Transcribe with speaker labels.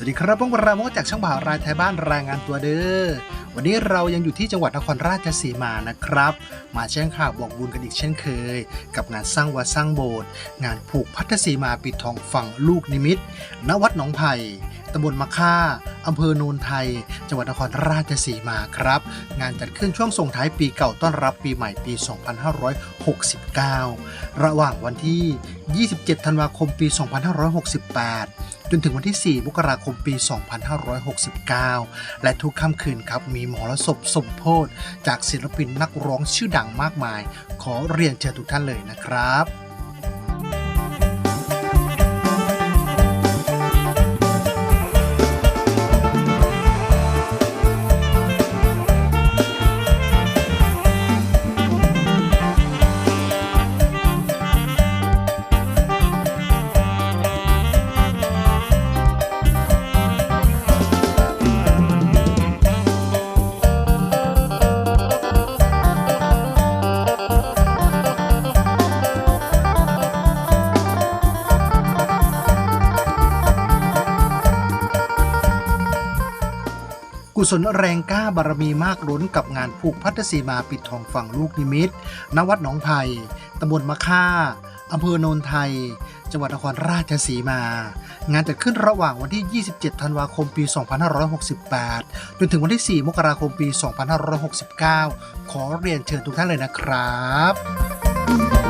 Speaker 1: สวัสดีครับพวกเรามจากช่องบ่าวรายไทยบ้านรายงานตัวเด้อ วันนี้เรายังอยู่ที่จังหวัดนครราชสีมานะครับ มาแจ้งข่าวบอกบุญกันอีกเช่นเคย กับงานสร้างวัดสร้างโบสถ์งานผูกพัทธสีมาปิดทองฝั่งลูกนิมิตณวัดหนองไผ่ตำบลมะค่าอำเภอโนนไทย จังหวัดนครราชสีมาครับ งานจัดขึ้นช่วงส่งท้ายปีเก่าต้อนรับปีใหม่ปี 2569 ระหว่างวันที่ 27 ธันวาคมปี 2568 จนถึงวันที่ 4 มกราคมปี 2569 และทุกค่ำคืนครับมีหมอรสพสมโพธจากศิลปินนักร้องชื่อดังมากมาย ขอเรียนเชิญทุกท่านเลยนะครับ กุศลแรงกล้าบารมีมากล้นกับงานผูกพัทธสีมาปิดทองฝั่งลูกนิมิตณวัดหนองไผ่ตำบลมะค่าอำเภอโนนไทย จังหวัดนครราชสีมา งานจัดขึ้นระหว่างวันที่ 27 ธันวาคม ปี 2568 จนถึงวันที่ 4 มกราคม ปี 2569 ขอเรียนเชิญทุกท่านเลยนะครับ